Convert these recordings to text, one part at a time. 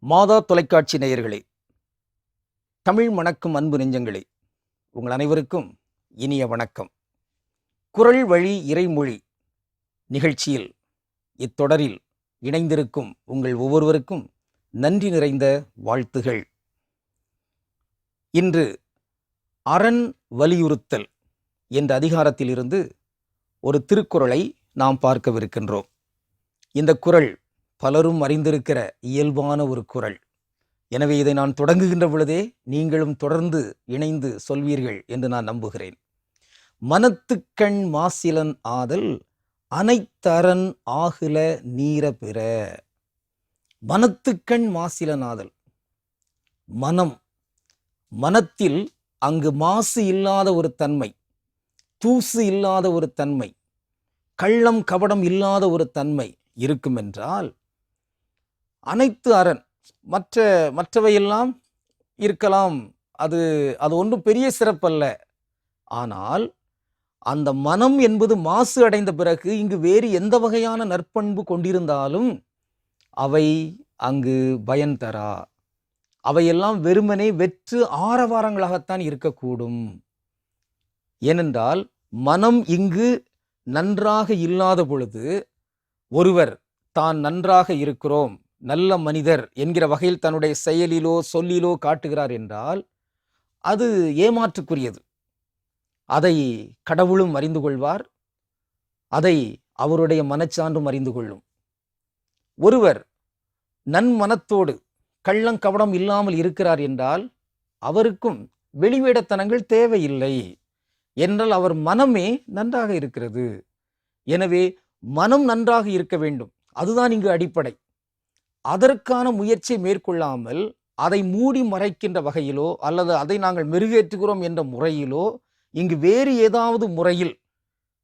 மாதா தொலைக்காட்சி நேயர்களே தமிழ் மணக்கும் அன்பு நெஞ்சங்களே உங்கள் அனைவருக்கும் இனிய வணக்கம். குரல் வழி இறைமொழி நிகழ்ச்சியில் இத்தொடரில் இணைந்திருக்கும் உங்கள் ஒவ்வொருவருக்கும் நன்றி நிறைந்த வாழ்த்துகள். இன்று அரண் வலியுறுத்தல் என்ற அதிகாரத்திலிருந்து ஒரு திருக்குறளை நாம் பார்க்கவிருக்கின்றோம். இந்த குறள் பலரும் அறிந்திருக்கிற இயல்பான ஒரு குறள் எனவே இதை நான் தொடங்குகின்ற பொழுதே நீங்களும் தொடர்ந்து இணைந்து சொல்வீர்கள் என்று நான் நம்புகிறேன். மனத்துக்கண் மாசிலன் ஆதல் அனைத்தரன் ஆகுல நீர பிற. மனத்துக்கண் மாசிலன் ஆதல் மனம். மனத்தில் அங்கு மாசு இல்லாத ஒரு தன்மை தூசு இல்லாத ஒரு தன்மை கள்ளம் கபடம் இல்லாத ஒரு தன்மை இருக்கும் என்றால் அனைத்து அரண். மற்ற மற்றவையெல்லாம் இருக்கலாம். அது அது ஒன்றும் பெரிய சிறப்பல்ல. ஆனால் அந்த மனம் என்பது மாசு அடைந்த பிறகு இங்கு வேறு எந்த வகையான நற்பண்பு கொண்டிருந்தாலும் அவை அங்கு பயன் தரா. அவையெல்லாம் வெறுமனே வெற்று ஆரவாரங்களாகத்தான் இருக்கக்கூடும். ஏனென்றால் மனம் இங்கு நன்றாக இல்லாத பொழுது ஒருவர் தான் நன்றாக இருக்கிறோம். நல்ல மனிதர் என்கிற வகையில் தன்னுடைய செயலிலோ சொல்லிலோ காட்டுகிறார் என்றால் அது ஏமாற்றுக்குரியது. அதை கடவுளும் அறிந்து கொள்வார். அதை அவருடைய மனச்சான்றும் அறிந்து கொள்ளும். ஒருவர் நன்மனத்தோடு கள்ளங்கவடம் இல்லாமல் இருக்கிறார் என்றால் அவருக்கும் வெளிவேடத்தனங்கள் தேவையில்லை. என்றால் அவர் மனமே நன்றாக இருக்கிறது. எனவே மனம் நன்றாக இருக்க வேண்டும். அதுதான் இங்கு அடிப்படை. அதற்கான முயற்சியை மேற்கொள்ளாமல் அதை மூடி மறைக்கின்ற வகையிலோ அல்லது அதை நாங்கள் மெருகேற்றுகிறோம் என்ற முறையிலோ இங்கு வேறு ஏதாவது முறையில்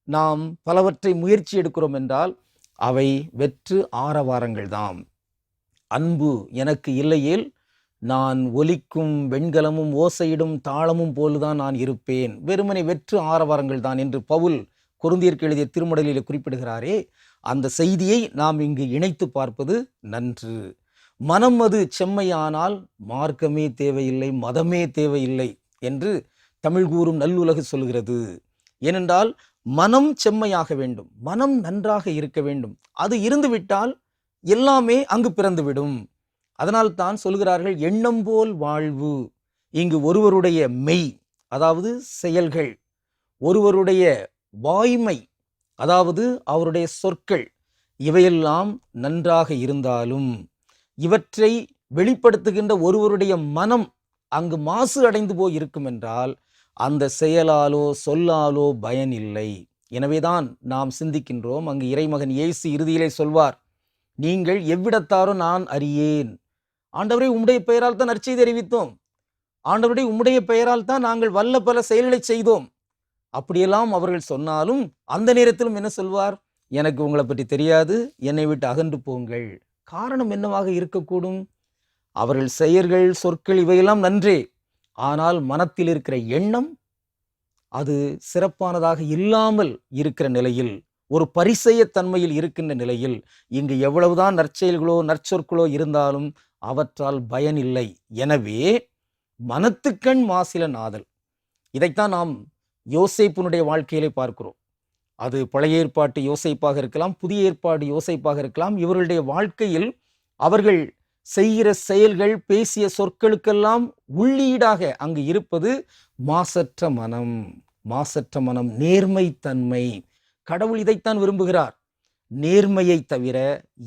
நாம் பலவற்றை முயற்சி எடுக்கிறோம் என்றால் அவை வெற்று ஆரவாரங்கள் தாம். அன்பு எனக்கு இல்லையேல் நான் ஒலிக்கும் வெண்கலமும் ஓசையிடும் தாளமும் போலுதான் நான் இருப்பேன். வெறுமனை வெற்று ஆரவாரங்கள் தான் என்று பவுல் குருந்தியருக்கு எழுதிய திருமடலில் குறிப்பிடுகிறாரே அந்த செய்தியை நாம் இங்கு இணைத்து பார்ப்பது நன்று. மனம் அது செம்மையானால் மார்க்கமே தேவையில்லை மதமே தேவையில்லை என்று தமிழ் கூறும் நல்லுலகு சொல்கிறது. ஏனென்றால் மனம் செம்மையாக வேண்டும் மனம் நன்றாக இருக்க வேண்டும். அது இருந்துவிட்டால் எல்லாமே அங்கு பிறந்துவிடும். அதனால் தான் சொல்கிறார்கள் எண்ணம் போல் வாழ்வு. இங்கு ஒருவருடைய மெய் அதாவது செயல்கள் ஒருவருடைய வாய்மை அதாவது அவருடைய சொற்கள் இவையெல்லாம் நன்றாக இருந்தாலும் இவற்றை வெளிப்படுத்துகின்ற ஒருவருடைய மனம் அங்கு மாசு அடைந்து போய் இருக்கும் என்றால் அந்த செயலாலோ சொல்லாலோ பயன் இல்லை. எனவேதான் நாம் சிந்திக்கின்றோம். அங்கு இறைமகன் இயேசு இறுதியிலே சொல்வார் நீங்கள் எவ்விடத்தாரோ நான் அறியேன். ஆண்டவரை உம்முடைய பெயரால் தான் நற்செய்தி அறிவித்தோம். ஆண்டவருடைய உம்முடைய பெயரால் தான் நாங்கள் வல்ல பல செயல்களை செய்தோம். அப்படியெல்லாம் அவர்கள் சொன்னாலும் அந்த நேரத்திலும் என்ன சொல்வார்? எனக்கு உங்களை பற்றி தெரியாது என்னை விட்டு அகன்று போங்கள். காரணம் என்னவாக இருக்கக்கூடும்? அவர்கள் செயல்கள் சொற்கள் இவையெல்லாம் நன்றே. ஆனால் மனத்தில் இருக்கிற எண்ணம் அது சிறப்பானதாக இல்லாமல் இருக்கிற நிலையில் ஒரு பரிசெயத்தன்மையில் இருக்கின்ற நிலையில் இங்கு எவ்வளவுதான் நற்செயல்களோ நற்சொற்களோ இருந்தாலும் அவற்றால் பயன் இல்லை எனவே மனத்துக்கண் மாசில நாதல் இதைத்தான் நாம் யோசைப்பினுடைய வாழ்க்கையிலே பார்க்கிறோம். அது பழைய ஏற்பாட்டு யோசைப்பாக இருக்கலாம் புதிய ஏற்பாடு யோசைப்பாக இருக்கலாம். இவர்களுடைய வாழ்க்கையில் அவர்கள் செய்கிற செயல்கள் பேசிய சொற்களுக்கெல்லாம் உள்ளீடாக அங்கு இருப்பது மாசற்ற மனம் மாசற்ற மனம் நேர்மைத்தன்மை. கடவுள் இதைத்தான் விரும்புகிறார். நேர்மையை தவிர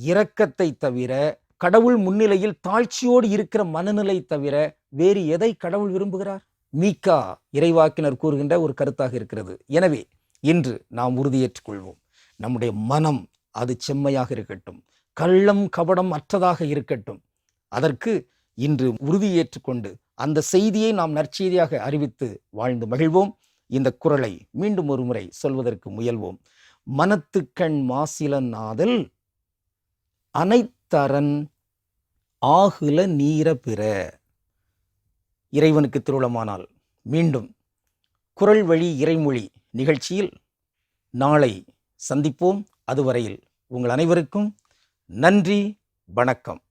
இரக்கத்தை தவிர கடவுள் முன்னிலையில் தாழ்ச்சியோடு இருக்கிற மனநிலை தவிர வேறு எதை கடவுள் விரும்புகிறார்? மீக்கா இறைவாக்கினர் கூறுகின்ற ஒரு கருத்தாக இருக்கிறது. எனவே இன்று நாம் உறுதியேற்றுக் கொள்வோம் நம்முடைய மனம் அது செம்மையாக இருக்கட்டும். கள்ளம் கபடம் அற்றதாக இருக்கட்டும். அதற்கு இன்று உறுதியேற்றுக்கொண்டு அந்த செய்தியை நாம் நற்செய்தியாக அறிவித்து வாழ்ந்து மகிழ்வோம். இந்த குரலை மீண்டும் ஒரு முறை சொல்வதற்கு முயல்வோம். மனத்துக்கண் மாசிலன் ஆதல் அனைத்தரன் ஆகுல நீர பிற இறைவனுக்கு திருளமானால் மீண்டும் குரல் வழி இறைமொழி நிகழ்ச்சியில் நாளை சந்திப்போம். அதுவரையில் உங்கள் அனைவருக்கும் நன்றி வணக்கம்.